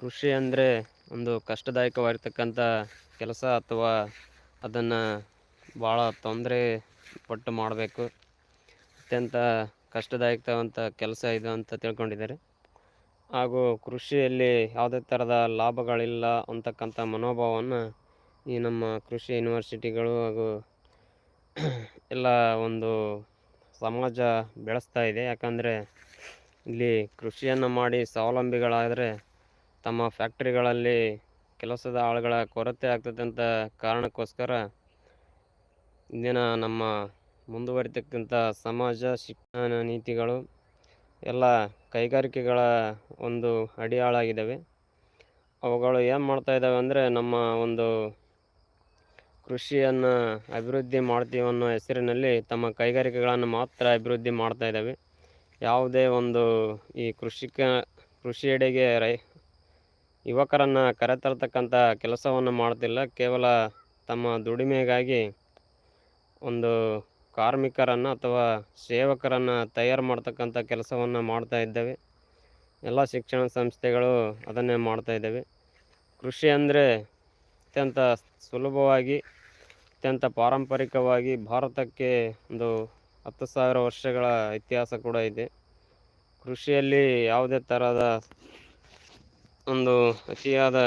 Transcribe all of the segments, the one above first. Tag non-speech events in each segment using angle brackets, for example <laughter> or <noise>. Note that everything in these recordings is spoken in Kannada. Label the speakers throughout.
Speaker 1: ಕೃಷಿ ಅಂದರೆ ಒಂದು ಕಷ್ಟದಾಯಕವಾಗಿರ್ತಕ್ಕಂಥ ಕೆಲಸ ಅಥವಾ ಅದನ್ನು ಭಾಳ ತೊಂದರೆ ಪಟ್ಟು ಮಾಡಬೇಕು. ಅತ್ಯಂತ ಕಷ್ಟದಾಯಕವಂಥ ಕೆಲಸ ಇದು ಅಂತ ತಿಳ್ಕೊಂಡಿದ್ದಾರೆ. ಹಾಗೂ ಕೃಷಿಯಲ್ಲಿ ಯಾವುದೇ ಥರದ ಲಾಭಗಳಿಲ್ಲ ಅಂತಕ್ಕಂಥ ಮನೋಭಾವವನ್ನು ಈ ನಮ್ಮ ಕೃಷಿ ಯೂನಿವರ್ಸಿಟಿಗಳು ಹಾಗೂ ಎಲ್ಲ ಒಂದು ಸಮಾಜ ಬೆಳೆಸ್ತಾ ಇದೆ. ಯಾಕಂದರೆ ಇಲ್ಲಿ ಕೃಷಿಯನ್ನು ಮಾಡಿ ಸ್ವಾವಲಂಬಿಗಳಾದರೆ ತಮ್ಮ ಫ್ಯಾಕ್ಟ್ರಿಗಳಲ್ಲಿ ಕೆಲಸದ ಆಳುಗಳ ಕೊರತೆ ಆಗ್ತದೆ ಅಂತ ಕಾರಣಕ್ಕೋಸ್ಕರ ಇಂದಿನ ನಮ್ಮ ಮುಂದುವರಿತಕ್ಕಂಥ ಸಮಾಜ, ಶಿಕ್ಷಣ ನೀತಿಗಳು ಎಲ್ಲ ಕೈಗಾರಿಕೆಗಳ ಒಂದು ಅಡಿಯಾಳಾಗಿದ್ದಾವೆ. ಅವುಗಳು ಏನು ಮಾಡ್ತಾ ಇದ್ದಾವೆ ಅಂದರೆ ನಮ್ಮ ಒಂದು ಕೃಷಿಯನ್ನು ಅಭಿವೃದ್ಧಿ ಮಾಡ್ತೀವಿ ಅನ್ನೋ ಹೆಸರಿನಲ್ಲಿ ತಮ್ಮ ಕೈಗಾರಿಕೆಗಳನ್ನು ಮಾತ್ರ ಅಭಿವೃದ್ಧಿ ಮಾಡ್ತಾ ಇದ್ದಾವೆ. ಯಾವುದೇ ಒಂದು ಈ ಕೃಷಿಕ ಕೃಷಿಯೆಡೆಗೆ ರೈ, ಯುವಕರನ್ನು ಕರೆತರತಕ್ಕಂಥ ಕೆಲಸವನ್ನು ಮಾಡ್ತಿಲ್ಲ ಕೇವಲ ತಮ್ಮ ದುಡಿಮೆಗಾಗಿ ಒಂದು ಕಾರ್ಮಿಕರನ್ನು ಅಥವಾ ಸೇವಕರನ್ನು ತಯಾರು ಮಾಡ್ತಕ್ಕಂಥ ಕೆಲಸವನ್ನು ಮಾಡ್ತಾ ಇದ್ದೇವೆ. ಎಲ್ಲ ಶಿಕ್ಷಣ ಸಂಸ್ಥೆಗಳು ಅದನ್ನೇ ಮಾಡ್ತಾ ಇದ್ದೇವೆ. ಕೃಷಿ ಅಂದರೆ ಅತ್ಯಂತ ಸುಲಭವಾಗಿ, ಅತ್ಯಂತ ಪಾರಂಪರಿಕವಾಗಿ ಭಾರತಕ್ಕೆ ಒಂದು ಹತ್ತು ಸಾವಿರ ವರ್ಷಗಳ ಇತಿಹಾಸ ಕೂಡ ಇದೆ. ಕೃಷಿಯಲ್ಲಿ ಯಾವುದೇ ಥರದ ಒಂದು ಅತಿಯಾದ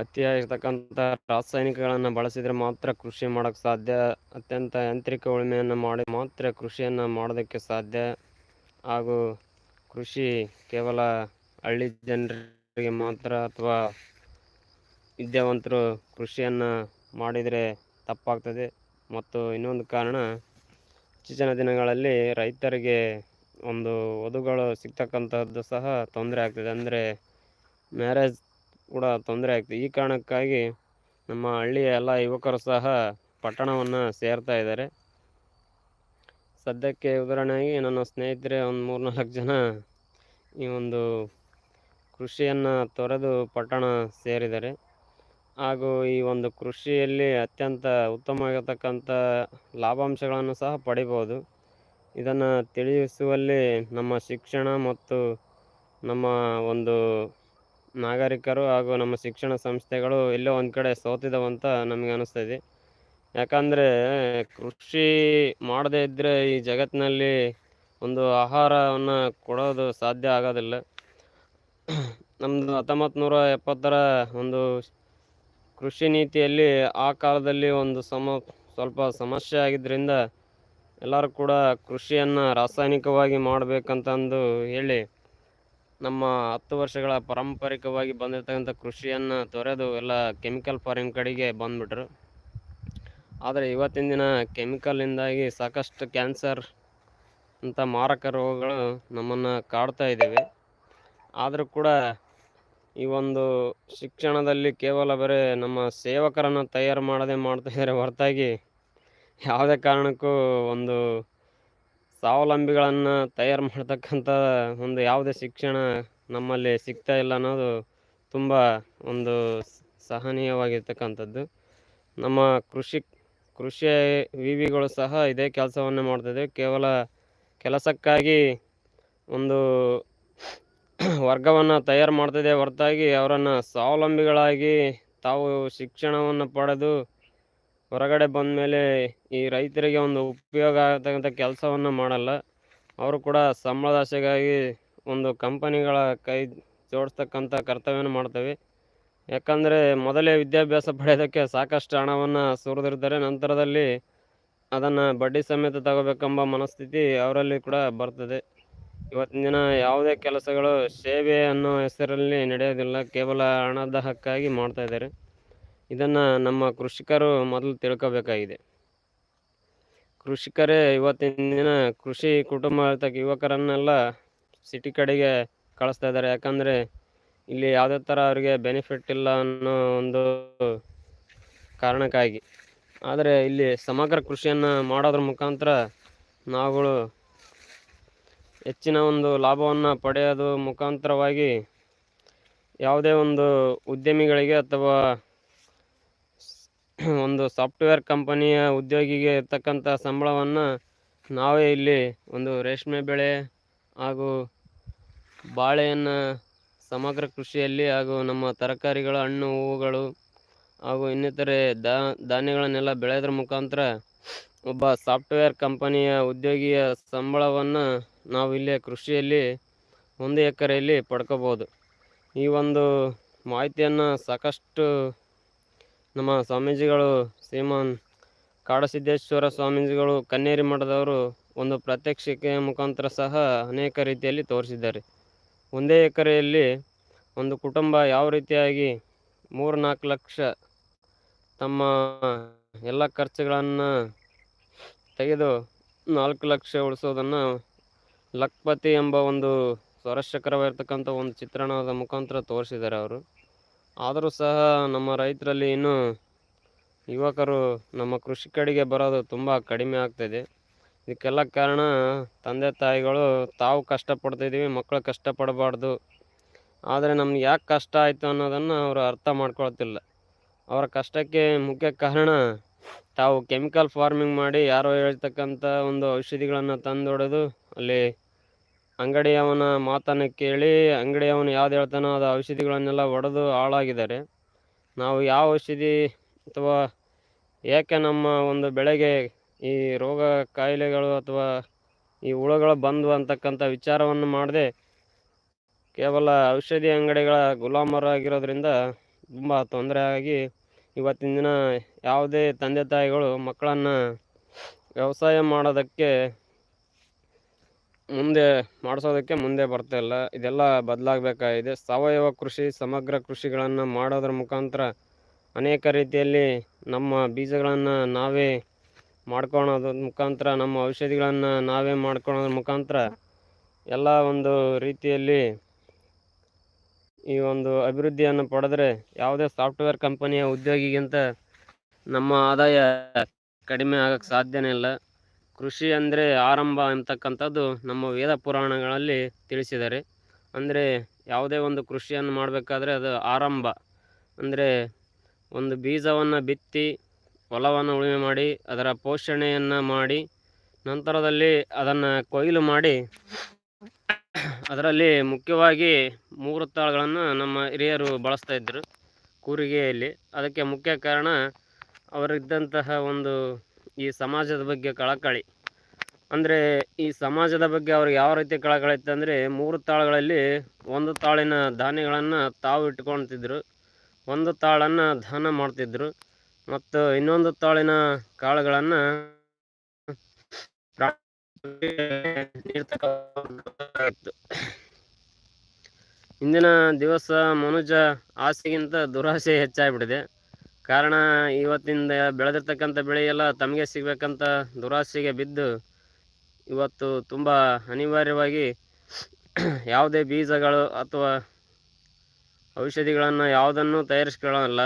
Speaker 1: ಅತಿಯಾಗಿರ್ತಕ್ಕಂಥ ರಾಸಾಯನಿಕಗಳನ್ನು ಬಳಸಿದರೆ ಮಾತ್ರ ಕೃಷಿ ಮಾಡೋಕ್ಕೆ ಸಾಧ್ಯ. ಅತ್ಯಂತ ಯಾಂತ್ರಿಕ ಉಳುಮೆಯನ್ನು ಮಾಡಿ ಮಾತ್ರ ಕೃಷಿಯನ್ನು ಮಾಡೋದಕ್ಕೆ ಸಾಧ್ಯ. ಹಾಗೂ ಕೃಷಿ ಕೇವಲ ಹಳ್ಳಿ ಜನರಿಗೆ ಮಾತ್ರ ಅಥವಾ ವಿದ್ಯಾವಂತರು ಕೃಷಿಯನ್ನು ಮಾಡಿದರೆ ತಪ್ಪಾಗ್ತದೆ. ಮತ್ತು ಇನ್ನೊಂದು ಕಾರಣ, ಇತ್ತೀಚಿನ ದಿನಗಳಲ್ಲಿ ರೈತರಿಗೆ ಒಂದು ವಧುಗಳು ಸಿಗ್ತಕ್ಕಂಥದ್ದು ಸಹ ತೊಂದರೆ ಆಗ್ತದೆ. ಅಂದರೆ ಮ್ಯಾರೇಜ್ ಕೂಡ ತೊಂದರೆ ಆಗ್ತದೆ. ಈ ಕಾರಣಕ್ಕಾಗಿ ನಮ್ಮ ಹಳ್ಳಿಯ ಎಲ್ಲ ಯುವಕರು ಸಹ ಪಟ್ಟಣವನ್ನು ಸೇರ್ತಾ ಇದ್ದಾರೆ. ಸದ್ಯಕ್ಕೆ ಉದಾಹರಣೆಯಾಗಿ ನನ್ನ ಸ್ನೇಹಿತರೆ ಒಂದು ಮೂರು ನಾಲ್ಕು ಜನ ಈ ಒಂದು ಕೃಷಿಯನ್ನು ತೊರೆದು ಪಟ್ಟಣ ಸೇರಿದ್ದಾರೆ. ಹಾಗೂ ಈ ಒಂದು ಕೃಷಿಯಲ್ಲಿ ಅತ್ಯಂತ ಉತ್ತಮವಾಗಿರ್ತಕ್ಕಂಥ ಲಾಭಾಂಶಗಳನ್ನು ಸಹ ಪಡಿಬೋದು ಇದನ್ನು ತಿಳಿಸುವಲ್ಲಿ ನಮ್ಮ ಶಿಕ್ಷಣ ಮತ್ತು ನಮ್ಮ ಒಂದು ನಾಗರಿಕರು ಹಾಗೂ ನಮ್ಮ ಶಿಕ್ಷಣ ಸಂಸ್ಥೆಗಳು ಎಲ್ಲೋ ಒಂದು ಕಡೆ ಸೋತಿದವಂತ ನಮಗೆ ಅನಿಸ್ತದೆ ಯಾಕಂದರೆ ಕೃಷಿ ಮಾಡದೇ ಇದ್ದರೆ ಈ ಜಗತ್ತಿನಲ್ಲಿ ಒಂದು ಆಹಾರವನ್ನು ಕೊಡೋದು ಸಾಧ್ಯ ಆಗೋದಿಲ್ಲ. ನಮ್ಮದು ಹತ್ತೊಂಬತ್ತು ನೂರ ಎಪ್ಪತ್ತರ ಒಂದು ಕೃಷಿ ನೀತಿಯಲ್ಲಿ ಆ ಕಾಲದಲ್ಲಿ ಒಂದು ಸಮ ಸ್ವಲ್ಪ ಸಮಸ್ಯೆ ಆಗಿದ್ದರಿಂದ ಎಲ್ಲರೂ ಕೂಡ ಕೃಷಿಯನ್ನು ರಾಸಾಯನಿಕವಾಗಿ ಮಾಡಬೇಕಂತಂದು ಹೇಳಿ ನಮ್ಮ ಹತ್ತು ವರ್ಷಗಳ ಪಾರಂಪರಿಕವಾಗಿ ಬಂದಿರತಕ್ಕಂಥ ಕೃಷಿಯನ್ನು ತೊರೆದು ಎಲ್ಲ ಕೆಮಿಕಲ್ ಫಾರ್ಮಿಂಗ್ ಕಡೆಗೆ ಬಂದುಬಿಟ್ರು. ಆದರೆ ಇವತ್ತಿನ ದಿನ ಕೆಮಿಕಲಿಂದಾಗಿ ಸಾಕಷ್ಟು ಕ್ಯಾನ್ಸರ್ ಅಂಥ ಮಾರಕ ರೋಗಗಳು ನಮ್ಮನ್ನು ಕಾಡ್ತಾ ಇದ್ದೇವೆ. ಆದರೂ ಕೂಡ ಈ ಒಂದು ಶಿಕ್ಷಣದಲ್ಲಿ ಕೇವಲ ಬರೀ ನಮ್ಮ ಸೇವಕರನ್ನು ತಯಾರು ಮಾಡದೆ ಮಾಡ್ತಾ ಇದ್ದಾರೆ ಹೊರತಾಗಿ ಯಾವುದೇ ಕಾರಣಕ್ಕೂ ಒಂದು ಸ್ವಾವಲಂಬಿಗಳನ್ನು ತಯಾರು ಮಾಡ್ತಕ್ಕಂಥ ಒಂದು ಯಾವುದೇ ಶಿಕ್ಷಣ ನಮ್ಮಲ್ಲಿ ಸಿಗ್ತಾ ಇಲ್ಲ ಅನ್ನೋದು ತುಂಬ ಒಂದು ಸಹನೀಯವಾಗಿರ್ತಕ್ಕಂಥದ್ದು. ನಮ್ಮ ಕೃಷಿ ಕೃಷಿ ವಿವಿಗಳು ಸಹ ಇದೇ ಕೆಲಸವನ್ನು ಮಾಡ್ತದೆ ಕೇವಲ ಕೆಲಸಕ್ಕಾಗಿ ಒಂದು ವರ್ಗವನ್ನು ತಯಾರು ಮಾಡ್ತದೆ ಹೊರತಾಗಿ ಅವರನ್ನು ಸ್ವಾವಲಂಬಿಗಳಾಗಿ ತಾವು ಶಿಕ್ಷಣವನ್ನು ಪಡೆದು ಹೊರಗಡೆ ಬಂದ ಮೇಲೆ ಈ ರೈತರಿಗೆ ಒಂದು ಉಪಯೋಗ ಆಗತಕ್ಕಂಥ ಕೆಲಸವನ್ನು ಮಾಡಲ್ಲ. ಅವರು ಕೂಡ ಸಂಬಳದ ಆಸೆಗಾಗಿ ಒಂದು ಕಂಪನಿಗಳ ಕೈ ಜೋಡಿಸ್ತಕ್ಕಂಥ ಕರ್ತವ್ಯವನ್ನು ಮಾಡ್ತವೆ. ಯಾಕಂದರೆ ಮೊದಲೇ ವಿದ್ಯಾಭ್ಯಾಸ ಪಡೆಯೋದಕ್ಕೆ ಸಾಕಷ್ಟು ಹಣವನ್ನು ಸುರಿದಿರ್ತಾರೆ. ನಂತರದಲ್ಲಿ ಅದನ್ನು ಬಡ್ಡಿ ಸಮೇತ ತಗೋಬೇಕೆಂಬ ಮನಸ್ಥಿತಿ ಅವರಲ್ಲಿ ಕೂಡ ಬರ್ತದೆ. ಇವತ್ತಿನ ದಿನ ಯಾವುದೇ ಕೆಲಸಗಳು ಸೇವೆ ಅನ್ನೋ ಹೆಸರಲ್ಲಿ ನಡೆಯೋದಿಲ್ಲ. ಕೇವಲ ಹಣದ ಹಕ್ಕಾಗಿ ಮಾಡ್ತಾ ಇದ್ದಾರೆ. ಇದನ್ನು ನಮ್ಮ ಕೃಷಿಕರು ಮೊದಲು ತಿಳ್ಕೋಬೇಕಾಗಿದೆ. ಕೃಷಿಕರೇ ಇವತ್ತಿನ ದಿನ ಕೃಷಿ ಕುಟುಂಬ ಯುವಕರನ್ನೆಲ್ಲ ಸಿಟಿ ಕಡೆಗೆ ಕಳಿಸ್ತಾ ಇದ್ದಾರೆ. ಯಾಕಂದರೆ ಇಲ್ಲಿ ಯಾವುದೇ ಥರ ಅವರಿಗೆ ಬೆನಿಫಿಟ್ ಇಲ್ಲ ಅನ್ನೋ ಒಂದು ಕಾರಣಕ್ಕಾಗಿ. ಆದರೆ ಇಲ್ಲಿ ಸಮಗ್ರ ಕೃಷಿಯನ್ನು ಮಾಡೋದ್ರ ಮುಖಾಂತರ ನಾವುಗಳು ಹೆಚ್ಚಿನ ಒಂದು ಲಾಭವನ್ನು ಪಡೆಯೋದು ಮುಖಾಂತರವಾಗಿ ಯಾವುದೇ ಒಂದು ಉದ್ಯಮಿಗಳಿಗೆ ಅಥವಾ <clears throat> ಒಂದು ಸಾಫ್ಟ್ವೇರ್ ಕಂಪನಿಯ ಉದ್ಯೋಗಿಗೆ ಇರ್ತಕ್ಕಂಥ ಸಂಬಳವನ್ನು ನಾವೇ ಇಲ್ಲಿ ಒಂದು ರೇಷ್ಮೆ ಬೆಳೆ ಹಾಗೂ ಬಾಳೆಯನ್ನು ಸಮಗ್ರ ಕೃಷಿಯಲ್ಲಿ ಹಾಗೂ ನಮ್ಮ ತರಕಾರಿಗಳು ಹಣ್ಣು, ಹೂವುಗಳು ಹಾಗೂ ಇನ್ನಿತರೆ ಧಾನ್ಯಗಳನ್ನೆಲ್ಲ ಬೆಳೆಯೋದ್ರ ಮುಖಾಂತರ ಒಬ್ಬ ಸಾಫ್ಟ್ವೇರ್ ಕಂಪನಿಯ ಉದ್ಯೋಗಿಯ ಸಂಬಳವನ್ನು ನಾವು ಇಲ್ಲೇ ಕೃಷಿಯಲ್ಲಿ ಒಂದು ಎಕರೆಯಲ್ಲಿ ಪಡ್ಕೋಬೋದು. ಈ ಒಂದು ಮಾಹಿತಿಯನ್ನು ಸಾಕಷ್ಟು ನಮ್ಮ ಸ್ವಾಮೀಜಿಗಳು ಶ್ರೀಮಾನ್ ಕಾಡಸಿದ್ದೇಶ್ವರ ಸ್ವಾಮೀಜಿಗಳು ಕನ್ನೇರಿ ಮಠದವರು ಒಂದು ಪ್ರಾತ್ಯಕ್ಷಿಕೆಯ ಮುಖಾಂತರ ಸಹ ಅನೇಕ ರೀತಿಯಲ್ಲಿ ತೋರಿಸಿದ್ದಾರೆ. ಒಂದೇ ಎಕರೆಯಲ್ಲಿ ಒಂದು ಕುಟುಂಬ ಯಾವ ರೀತಿಯಾಗಿ ಮೂರು ನಾಲ್ಕು ಲಕ್ಷ ತಮ್ಮ ಎಲ್ಲ ಖರ್ಚುಗಳನ್ನು ತೆಗೆದು ನಾಲ್ಕು ಲಕ್ಷ ಉಳಿಸೋದನ್ನು ಲಕ್ಪತಿ ಎಂಬ ಒಂದು ಸ್ವಾರಸ್ಯಕರವಾಗಿರ್ತಕ್ಕಂಥ ಒಂದು ಚಿತ್ರಣದ ಮುಖಾಂತರ ತೋರಿಸಿದ್ದಾರೆ ಅವರು. ಆದರೂ ಸಹ ನಮ್ಮ ರೈತರಲ್ಲಿ ಇನ್ನೂ ಯುವಕರು ನಮ್ಮ ಕೃಷಿ ಕಡೆಗೆ ಬರೋದು ತುಂಬ ಕಡಿಮೆ ಆಗ್ತಾಯಿದೆ ಇದಕ್ಕೆಲ್ಲ ಕಾರಣ ತಂದೆ ತಾಯಿಗಳು ತಾವು ಕಷ್ಟಪಡ್ತಿದ್ದೀವಿ, ಮಕ್ಕಳು ಕಷ್ಟಪಡಬಾರ್ದು. ಆದರೆ ನಮ್ಗೆ ಯಾಕೆ ಕಷ್ಟ ಆಯಿತು ಅನ್ನೋದನ್ನು ಅವರು ಅರ್ಥ ಮಾಡ್ಕೊಳ್ತಿಲ್ಲ. ಅವರ ಕಷ್ಟಕ್ಕೆ ಮುಖ್ಯ ಕಾರಣ ತಾವು ಕೆಮಿಕಲ್ ಫಾರ್ಮಿಂಗ್ ಮಾಡಿ ಯಾರೋ ಹೇಳ್ತಕ್ಕಂಥ ಒಂದು ಔಷಧಿಗಳನ್ನು ತಂದೊಡೆದು ಅಲ್ಲಿ ಅಂಗಡಿಯವನ ಮಾತನ್ನು ಕೇಳಿ ಅಂಗಡಿಯವನು ಯಾವ್ದು ಹೇಳ್ತಾನೋ ಅದು ಔಷಧಿಗಳನ್ನೆಲ್ಲ ಒಡೆದು ಹಾಳಾಗಿದ್ದಾರೆ. ನಾವು ಯಾವ ಔಷಧಿ ಅಥವಾ ಏಕೆ ನಮ್ಮ ಒಂದು ಬೆಳೆಗೆ ಈ ರೋಗ ಕಾಯಿಲೆಗಳು ಅಥವಾ ಈ ಹುಳುಗಳು ಬಂದು ಅಂತಕ್ಕಂಥ ವಿಚಾರವನ್ನು ಮಾಡದೆ ಕೇವಲ ಔಷಧಿ ಅಂಗಡಿಗಳ ಗುಲಾಮರಾಗಿರೋದ್ರಿಂದ ತುಂಬ ತೊಂದರೆ ಆಗಿ ಇವತ್ತಿನ ದಿನ ಯಾವುದೇ ತಂದೆ ತಾಯಿಗಳು ಮಕ್ಕಳನ್ನು ವ್ಯವಸಾಯ ಮಾಡೋದಕ್ಕೆ ಮುಂದೆ ಮಾಡಿಸೋದಕ್ಕೆ ಮುಂದೆ ಬರ್ತಾ ಇಲ್ಲ. ಇದೆಲ್ಲ ಬದಲಾಗಬೇಕಾಗಿದೆ. ಸಾವಯವ ಕೃಷಿ, ಸಮಗ್ರ ಕೃಷಿಗಳನ್ನು ಮಾಡೋದ್ರ ಮುಖಾಂತರ ಅನೇಕ ರೀತಿಯಲ್ಲಿ ನಮ್ಮ ಬೀಜಗಳನ್ನು ನಾವೇ ಮಾಡ್ಕೊಳೋದ್ರ ಮುಖಾಂತರ, ನಮ್ಮ ಔಷಧಿಗಳನ್ನು ನಾವೇ ಮಾಡ್ಕೊಳೋದ್ರ ಮುಖಾಂತರ ಎಲ್ಲ ಒಂದು ರೀತಿಯಲ್ಲಿ ಈ ಒಂದು ಅಭಿವೃದ್ಧಿಯನ್ನು ಪಡೆದ್ರೆ ಯಾವುದೇ ಸಾಫ್ಟ್ವೇರ್ ಕಂಪನಿಯ ಉದ್ಯೋಗಿಗಿಂತ ನಮ್ಮ ಆದಾಯ ಕಡಿಮೆ ಆಗಕ್ಕೆ ಸಾಧ್ಯನೇ ಇಲ್ಲ. ಕೃಷಿ ಅಂದರೆ ಆರಂಭ ಅಂತಕ್ಕಂಥದ್ದು ನಮ್ಮ ವೇದ ಪುರಾಣಗಳಲ್ಲಿ ತಿಳಿಸಿದ್ದಾರೆ. ಅಂದರೆ ಯಾವುದೇ ಒಂದು ಕೃಷಿಯನ್ನು ಮಾಡಬೇಕಾದ್ರೆ ಅದು ಆರಂಭ. ಅಂದರೆ ಒಂದು ಬೀಜವನ್ನು ಬಿತ್ತಿ, ಹೊಲವನ್ನು ಉಳುಮೆ ಮಾಡಿ, ಅದರ ಪೋಷಣೆಯನ್ನು ಮಾಡಿ, ನಂತರದಲ್ಲಿ ಅದನ್ನು ಕೊಯ್ಲು ಮಾಡಿ, ಅದರಲ್ಲಿ ಮುಖ್ಯವಾಗಿ ಮೂರು ತಾಳುಗಳನ್ನು ನಮ್ಮ ಹಿರಿಯರು ಬಳಸ್ತಾ ಇದ್ದರು ಕೂರಿಗೆಯಲ್ಲಿ. ಅದಕ್ಕೆ ಮುಖ್ಯ ಕಾರಣ ಅವರಿದ್ದಂತಹ ಒಂದು ಈ ಸಮಾಜದ ಬಗ್ಗೆ ಕಳಕಳಿ. ಅಂದರೆ ಈ ಸಮಾಜದ ಬಗ್ಗೆ ಅವ್ರಿಗೆ ಯಾವ ರೀತಿ ಕಳಕಳಿ ಇತ್ತಂದರೆ ಮೂರು ತಾಳುಗಳಲ್ಲಿ ಒಂದು ತಾಳಿನ ಧಾನ್ಯಗಳನ್ನು ತಾವು ಇಟ್ಕೊಳ್ತಿದ್ರು. ಒಂದು ತಾಳನ್ನು ದಾನ ಮಾಡ್ತಿದ್ರು. ಮತ್ತು ಇನ್ನೊಂದು ತಾಳಿನ ಕಾಳುಗಳನ್ನು ಇಂದಿನ ದಿವಸ ಮನುಜ ಆಸೆಗಿಂತ ದುರಾಸೆ ಹೆಚ್ಚಾಗಿಬಿಟ್ಟಿದೆ. ಕಾರಣ ಇವತ್ತಿಂದ ಬೆಳೆದಿರ್ತಕ್ಕಂಥ ಬೆಳೆಯೆಲ್ಲ ತಮಗೆ ಸಿಗಬೇಕಂತ ದುರಾಸೆಗೆ ಬಿದ್ದು ಇವತ್ತು ತುಂಬ ಅನಿವಾರ್ಯವಾಗಿ ಯಾವುದೇ ಬೀಜಗಳು ಅಥವಾ ಔಷಧಿಗಳನ್ನು ಯಾವುದನ್ನು ತಯಾರಿಸ್ಕೊಳ್ಳಲ್ಲ.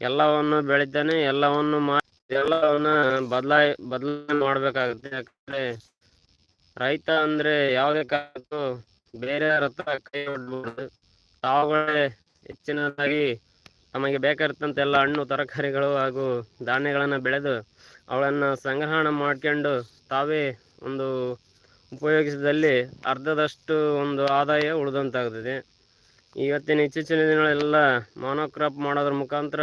Speaker 1: ಎಲ್ಲವನ್ನು ಬೆಳಿತಾನೆ ಎಲ್ಲವನ್ನು ಮಾಡಿ ಎಲ್ಲವನ್ನ ಬದಲಾಯಿ ಬದಲಾವಣೆ ಮಾಡಬೇಕಾಗುತ್ತೆ. ಯಾಕಂದರೆ ರೈತ ಅಂದರೆ ಯಾವುದೇ ಕಾರಣಕ್ಕೂ ಬೇರೆಯವ್ರ ಹತ್ರ ಕೈ ಹೊಡ್ಬೋದು ತಾವುಗಳೇ ಹೆಚ್ಚಿನದಾಗಿ ತಮಗೆ ಬೇಕಾಗಿರ್ತಂಥ ಎಲ್ಲ ಹಣ್ಣು, ತರಕಾರಿಗಳು ಹಾಗೂ ಧಾನ್ಯಗಳನ್ನು ಬೆಳೆದು ಅವುಗಳನ್ನು ಸಂಗ್ರಹಣ ಮಾಡ್ಕೊಂಡು ತಾವೇ ಒಂದು ಉಪಯೋಗಿಸಿದಲ್ಲಿ ಅರ್ಧದಷ್ಟು ಒಂದು ಆದಾಯ ಉಳಿದಂತಾಗ್ತದೆ. ಇವತ್ತಿನ ಇತ್ತೀಚಿನ ದಿನಗಳೆಲ್ಲ ಮಾನೋಕ್ರಾಪ್ ಮಾಡೋದ್ರ ಮುಖಾಂತರ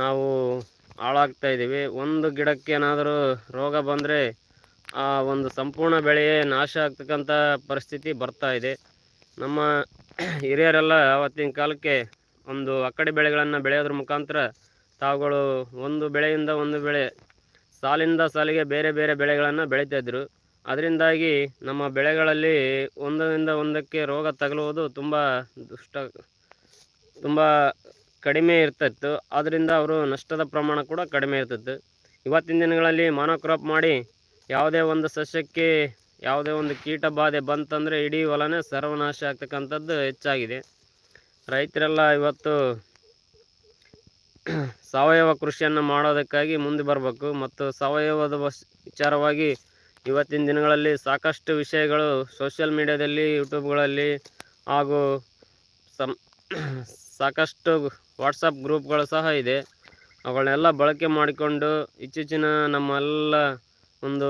Speaker 1: ನಾವು ಹಾಳಾಗ್ತಾ ಇದ್ದೀವಿ. ಒಂದು ಗಿಡಕ್ಕೆ ಏನಾದರೂ ರೋಗ ಬಂದರೆ ಆ ಒಂದು ಸಂಪೂರ್ಣ ಬೆಳೆಯೇ ನಾಶ ಆಗ್ತಕ್ಕಂಥ ಪರಿಸ್ಥಿತಿ ಬರ್ತಾ ಇದೆ. ನಮ್ಮ ಹಿರಿಯರೆಲ್ಲ ಆವತ್ತಿನ ಕಾಲಕ್ಕೆ ಒಂದು ಅಕ್ಕಡಿ ಬೆಳೆಗಳನ್ನು ಬೆಳೆಯೋದ್ರ ಮುಖಾಂತರ ತಾವುಗಳು ಒಂದು ಬೆಳೆಯಿಂದ ಒಂದು ಬೆಳೆ ಸಾಲಿಂದ ಸಾಲಿಗೆ ಬೇರೆ ಬೇರೆ ಬೆಳೆಗಳನ್ನು ಬೆಳೀತಾಯಿದ್ರು ಅದರಿಂದಾಗಿ ನಮ್ಮ ಬೆಳೆಗಳಲ್ಲಿ ಒಂದರಿಂದ ಒಂದಕ್ಕೆ ರೋಗ ತಗಲುವುದು ತುಂಬ ದುಷ್ಟ, ತುಂಬ ಕಡಿಮೆ ಇರ್ತಿತ್ತು. ಆದ್ದರಿಂದ ಅವರು ನಷ್ಟದ ಪ್ರಮಾಣ ಕೂಡ ಕಡಿಮೆ ಇರ್ತಿತ್ತು. ಇವತ್ತಿನ ದಿನಗಳಲ್ಲಿ ಮಾನೋಕ್ರಾಪ್ ಮಾಡಿ ಯಾವುದೇ ಒಂದು ಸಸ್ಯಕ್ಕೆ ಯಾವುದೇ ಒಂದು ಕೀಟ ಬಾಧೆ ಬಂತಂದರೆ ಇಡೀ ಹೊಲನೇ ಸರ್ವನಾಶ ಆಗ್ತಕ್ಕಂಥದ್ದು ಹೆಚ್ಚಾಗಿದೆ. ರೈತರೆಲ್ಲ ಇವತ್ತು ಸಾವಯವ ಕೃಷಿಯನ್ನು ಮಾಡೋದಕ್ಕಾಗಿ ಮುಂದೆ ಬರಬೇಕು ಮತ್ತು ಸಾವಯವದ ವಿಚಾರವಾಗಿ ಇವತ್ತಿನ ದಿನಗಳಲ್ಲಿ ಸಾಕಷ್ಟು ವಿಷಯಗಳು ಸೋಷಿಯಲ್ ಮೀಡ್ಯಾದಲ್ಲಿ, ಯೂಟ್ಯೂಬ್ಗಳಲ್ಲಿ ಹಾಗೂ ಸಮ್ ಸಾಕಷ್ಟು ವಾಟ್ಸಪ್ ಗ್ರೂಪ್ಗಳು ಸಹ ಇದೆ. ಅವುಗಳನ್ನೆಲ್ಲ ಬಳಕೆ ಮಾಡಿಕೊಂಡು ಇತ್ತೀಚಿನ ನಮ್ಮೆಲ್ಲ ಒಂದು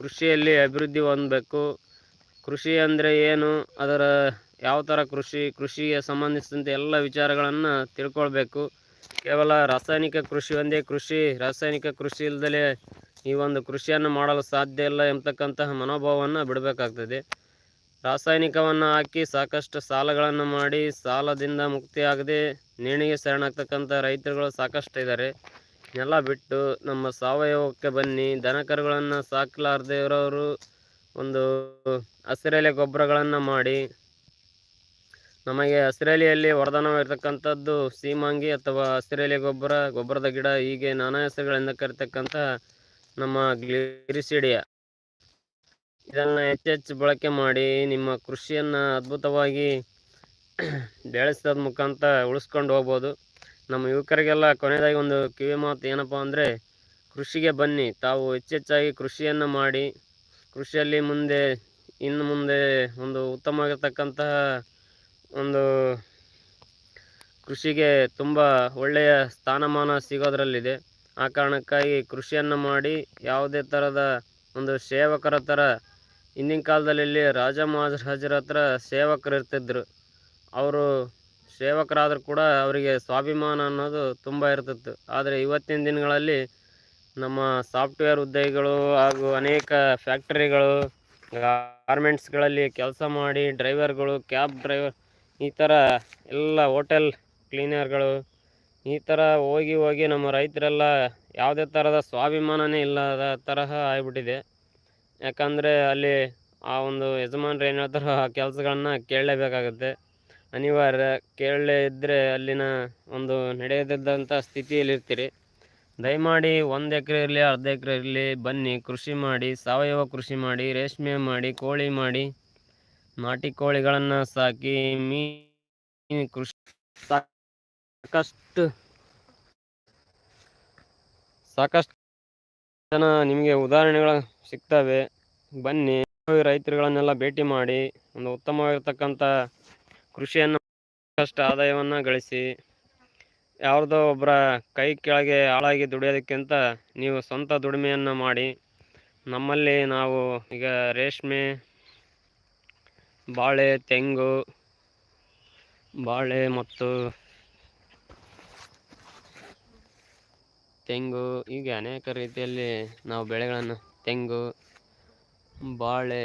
Speaker 1: ಕೃಷಿಯಲ್ಲಿ ಅಭಿವೃದ್ಧಿ ಹೊಂದಬೇಕು. ಕೃಷಿ ಅಂದರೆ ಏನು? ಅದರ ಯಾವ ಥರ ಕೃಷಿ, ಕೃಷಿಗೆ ಸಂಬಂಧಿಸಿದಂತೆ ಎಲ್ಲ ವಿಚಾರಗಳನ್ನು ತಿಳ್ಕೊಳ್ಬೇಕು. ಕೇವಲ ರಾಸಾಯನಿಕ ಕೃಷಿ ಒಂದೇ ಕೃಷಿ, ರಾಸಾಯನಿಕ ಕೃಷಿ ಇಲ್ಲದಲೇ ಈ ಒಂದು ಕೃಷಿಯನ್ನು ಮಾಡಲು ಸಾಧ್ಯ ಇಲ್ಲ ಎಂಬತಕ್ಕಂತಹ ಮನೋಭಾವವನ್ನು ಬಿಡಬೇಕಾಗ್ತದೆ. ರಾಸಾಯನಿಕವನ್ನು ಹಾಕಿ ಸಾಕಷ್ಟು ಸಾಲಗಳನ್ನು ಮಾಡಿ ಸಾಲದಿಂದ ಮುಕ್ತಿಯಾಗದೆ ನೇಣಿಗೆ ಶರಣಾಗ್ತಕ್ಕಂಥ ರೈತರುಗಳು ಸಾಕಷ್ಟು ಇದ್ದಾರೆ ಎಲ್ಲ ಬಿಟ್ಟು ನಮ್ಮ ಸಾವಯವಕ್ಕೆ ಬನ್ನಿ ದನಕರುಗಳನ್ನು ಸಾಕಲಾರದೇ ಇರೋರು ಒಂದು ಹಸಿರೆಲೆ ಗೊಬ್ಬರಗಳನ್ನು ಮಾಡಿ ನಮಗೆ ಹಸಿರೆಲೆಯಲ್ಲಿ ವರದಾನವಾಗಿರ್ತಕ್ಕಂಥದ್ದು ಸೀಮಾಂಗಿ ಅಥವಾ ಹಸಿರೆಲೆ ಗೊಬ್ಬರ, ಗೊಬ್ಬರದ ಗಿಡ, ಹೀಗೆ ನಾನಾ ಹೆಸರುಗಳಿಂದ ಕರಿತಕ್ಕಂಥ ನಮ್ಮ ಗ್ಲಿರಿಸಿಡಿಯ. ಇದನ್ನು ಹೆಚ್ಚೆಚ್ಚು ಬಳಕೆ ಮಾಡಿ ನಿಮ್ಮ ಕೃಷಿಯನ್ನು ಅದ್ಭುತವಾಗಿ ಬೆಳೆಸೋದ್ ಮುಖಾಂತರ ಉಳಿಸ್ಕೊಂಡು ಹೋಗ್ಬೋದು. ನಮ್ಮ ಯುವಕರಿಗೆಲ್ಲ ಕೊನೆಯದಾಗಿ ಒಂದು ಕಿವಿ ಮಾತು ಏನಪ್ಪ ಅಂದರೆ, ಕೃಷಿಗೆ ಬನ್ನಿ. ತಾವು ಹೆಚ್ಚೆಚ್ಚಾಗಿ ಕೃಷಿಯನ್ನು ಮಾಡಿ, ಕೃಷಿಯಲ್ಲಿ ಮುಂದೆ, ಇನ್ನು ಮುಂದೆ ಒಂದು ಉತ್ತಮವಾಗಿರ್ತಕ್ಕಂತಹ ಒಂದು ಕೃಷಿಗೆ ತುಂಬ ಒಳ್ಳೆಯ ಸ್ಥಾನಮಾನ ಸಿಗೋದರಲ್ಲಿದೆ. ಆ ಕಾರಣಕ್ಕಾಗಿ ಕೃಷಿಯನ್ನು ಮಾಡಿ ಯಾವುದೇ ಥರದ ಒಂದು ಸೇವಕರ ಥರ ಹಿಂದಿನ ಕಾಲದಲ್ಲಿ ರಾಜ ಮಹಾರಾಜರ ಹತ್ರ ಸೇವಕರು ಇರ್ತಿದ್ರು. ಅವರು ಸೇವಕರಾದರೂ ಕೂಡ ಅವರಿಗೆ ಸ್ವಾಭಿಮಾನ ಅನ್ನೋದು ತುಂಬ ಇರ್ತಿತ್ತು. ಆದರೆ ಇವತ್ತಿನ ದಿನಗಳಲ್ಲಿ ನಮ್ಮ ಸಾಫ್ಟ್ವೇರ್ ಉದ್ಯೋಗಿಗಳು ಹಾಗೂ ಅನೇಕ ಫ್ಯಾಕ್ಟರಿಗಳು, ಗಾರ್ಮೆಂಟ್ಸ್ಗಳಲ್ಲಿ ಕೆಲಸ ಮಾಡಿ, ಡ್ರೈವರ್ಗಳು, ಕ್ಯಾಬ್ ಡ್ರೈವರ್ ಈ ಥರ ಎಲ್ಲ ಹೋಟೆಲ್ ಕ್ಲೀನರ್ಗಳು, ಈ ಥರ ಹೋಗಿ ಹೋಗಿ ನಮ್ಮ ರೈತರೆಲ್ಲ ಯಾವುದೇ ಥರದ ಸ್ವಾಭಿಮಾನನೇ ಇಲ್ಲದ ತರಹ ಆಗಿಬಿಟ್ಟಿದೆ. ಯಾಕಂದರೆ ಅಲ್ಲಿ ಆ ಒಂದು ಯಜಮಾನ್ರು ಏನು ಹೇಳ್ತಾರೋ ಆ ಕೆಲಸಗಳನ್ನ ಕೇಳಲೇಬೇಕಾಗುತ್ತೆ. ಅನಿವಾರ್ಯ, ಕೇಳಲೇ ಇದ್ದರೆ ಅಲ್ಲಿನ ಒಂದು ನಡೆಯದಿದ್ದಂಥ ಸ್ಥಿತಿಯಲ್ಲಿರ್ತೀರಿ ದಯಮಾಡಿ ಒಂದು ಎಕರೆ ಇರಲಿ, ಅರ್ಧ ಎಕರೆ ಇರಲಿ, ಬನ್ನಿ, ಕೃಷಿ ಮಾಡಿ, ಸಾವಯವ ಕೃಷಿ ಮಾಡಿ, ರೇಷ್ಮೆ ಮಾಡಿ, ಕೋಳಿ ಮಾಡಿ ನಾಟಿ ಕೋಳಿಗಳನ್ನು ಸಾಕಿ ಮೀನು ಕೃಷಿ ಸಾಕಷ್ಟು ಸಾಕಷ್ಟು ಜನ ನಿಮಗೆ ಉದಾಹರಣೆಗಳು ಸಿಗ್ತವೆ. ಬನ್ನಿ ರೈತರುಗಳನ್ನೆಲ್ಲ ಭೇಟಿ ಮಾಡಿ ಒಂದು ಉತ್ತಮವಾಗಿರ್ತಕ್ಕಂಥ ಕೃಷಿಯನ್ನು ಸಾಕಷ್ಟು ಆದಾಯವನ್ನು ಗಳಿಸಿ, ಯಾವುದೋ ಒಬ್ಬರ ಕೈ ಕೆಳಗೆ ಹಾಳಾಗಿ ದುಡಿಯೋದಕ್ಕಿಂತ ನೀವು ಸ್ವಂತ ದುಡಿಮೆಯನ್ನು ಮಾಡಿ, ನಮ್ಮಲ್ಲಿ ನಾವು ಈಗ ರೇಷ್ಮೆ ಬಾಳೆ, ತೆಂಗು, ಬಾಳೆ ಮತ್ತು ತೆಂಗು. ಹೀಗೆ ಅನೇಕ ರೀತಿಯಲ್ಲಿ ನಾವು ಬೆಳೆಗಳನ್ನು ತೆಂಗು, ಬಾಳೆ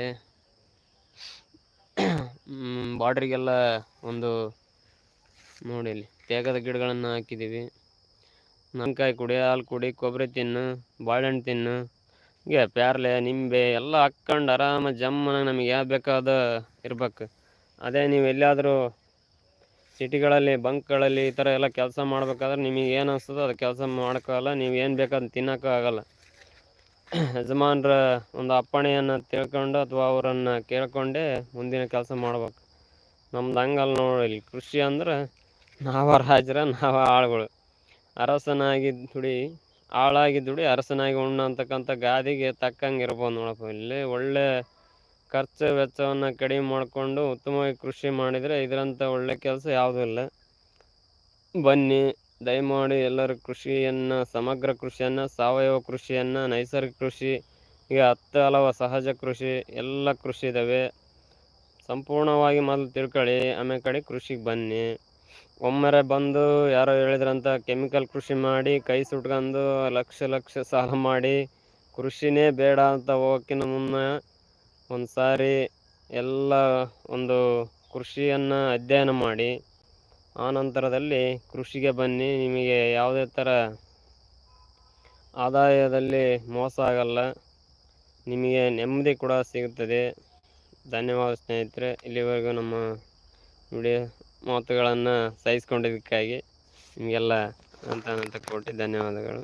Speaker 1: ಬಾಡ್ರಿಗೆಲ್ಲ ಒಂದು ನೋಡಿ ಇಲ್ಲಿ ತೇಗದ ಗಿಡಗಳನ್ನು ಹಾಕಿದ್ದೀವಿ. ನನ್ಕಾಯಿ ಕುಡಿ, ಹಾಲು ಕುಡಿ, ಕೊಬ್ಬರಿ ತಿನ್ನು, ಬಾಳೆಹಣ್ಣು ತಿನ್ನು. ಹೀಗೆ ಪ್ಯಾರ್ಲೆ, ನಿಂಬೆ ಎಲ್ಲ ಹಾಕ್ಕೊಂಡು ಆರಾಮ ಜಮ್ಮನ ನಮಗೆ ಯಾವ ಬೇಕಾದ ಇರ್ಬೇಕು. ಅದೇ ನೀವು ಎಲ್ಲಿಯಾದರೂ ಸಿಟಿಗಳಲ್ಲಿ, ಬಂಕ್ಗಳಲ್ಲಿ ಈ ಥರ ಎಲ್ಲ ಕೆಲಸ ಮಾಡ್ಬೇಕಾದ್ರೆ ನಿಮಗೆ ಏನು ಅನಿಸ್ತದೋ ಅದು ಕೆಲಸ ಮಾಡೋಕ್ಕಾಗಲ್ಲ ನೀವು ಏನು ಬೇಕಾದ ತಿನ್ನೋಕ್ಕೂ ಆಗಲ್ಲ. ಯಜಮಾನ್ರ ಒಂದು ಅಪ್ಪಣೆಯನ್ನು ತಿಳ್ಕೊಂಡು ಅಥವಾ ಅವರನ್ನು ಕೇಳ್ಕೊಂಡೇ ಮುಂದಿನ ಕೆಲಸ ಮಾಡ್ಬೇಕು. ನಮ್ದು ಹಂಗಲ್ಲ ನೋಡಿ ಇಲ್ಲಿ. ಕೃಷಿ ಅಂದ್ರೆ ನಾವ ರಾಜರ, ನಾವ ಆಳುಗಳು. ಅರಸನಾಗಿ ದುಡಿ, ಆಳಾಗಿ ದುಡಿ ಅರಸನಾಗಿ ಉಣ್ಣು ಅಂತಕ್ಕಂಥ ಗಾದಿಗೆ ತಕ್ಕಂಗೆ ಇರ್ಬೋದು ನೋಡಪ್ಪ. ಇಲ್ಲಿ ಒಳ್ಳೆ ಖರ್ಚು ವೆಚ್ಚವನ್ನು ಕಡಿಮೆ ಮಾಡಿಕೊಂಡು ಉತ್ತಮವಾಗಿ ಕೃಷಿ ಮಾಡಿದರೆ ಇದರಂಥ ಒಳ್ಳೆ ಕೆಲಸ ಯಾವುದೂ ಇಲ್ಲ. ಬನ್ನಿ, ದಯಮಾಡಿ ಎಲ್ಲರೂ ಕೃಷಿಯನ್ನು, ಸಮಗ್ರ ಕೃಷಿಯನ್ನು, ಸಾವಯವ ಕೃಷಿಯನ್ನು, ನೈಸರ್ಗಿಕ ಕೃಷಿ, ಈಗ ಹತ್ತು ಹಲವು ಸಹಜ ಕೃಷಿ, ಎಲ್ಲ ಕೃಷಿ ಇದ್ದಾವೆ ಸಂಪೂರ್ಣವಾಗಿ ಮೊದಲು ತಿಳ್ಕೊಳ್ಳಿ, ಆಮೇಲೆ ಕಡೆ ಕೃಷಿಗೆ ಬನ್ನಿ. ಒಮ್ಮರೆ ಬಂದು ಯಾರೋ ಹೇಳಿದ್ರಂತ ಕೆಮಿಕಲ್ ಕೃಷಿ ಮಾಡಿ, ಕೈ ಸುಟ್ಕೊಂಡು ಲಕ್ಷ ಲಕ್ಷ ಸಾಲ ಮಾಡಿ, ಕೃಷಿನೇ ಬೇಡ ಅಂತ ಹೋಗೋಕ್ಕಿಂತ ಮುನ್ನ ಒಂದು ಸಾರಿ ಎಲ್ಲ ಒಂದು ಕೃಷಿಯನ್ನು ಅಧ್ಯಯನ ಮಾಡಿ, ಆ ನಂತರದಲ್ಲಿ ಕೃಷಿಗೆ ಬನ್ನಿ, ನಿಮಗೆ ಯಾವುದೇ ಥರ ಆದಾಯದಲ್ಲಿ ಮೋಸ ಆಗಲ್ಲ, ನಿಮಗೆ ನೆಮ್ಮದಿ ಕೂಡ ಸಿಗುತ್ತದೆ. ಧನ್ಯವಾದ ಸ್ನೇಹಿತರೆ, ಇಲ್ಲಿವರೆಗೂ ನಮ್ಮ ವಿಡಿಯೋ ಮಾತುಗಳನ್ನು ಸಹಿಸ್ಕೊಂಡಿದ್ದಕ್ಕಾಗಿ ನಿಮಗೆಲ್ಲ ಅಂತ ಅಂತ ಕೊಟ್ಟು ಧನ್ಯವಾದಗಳು.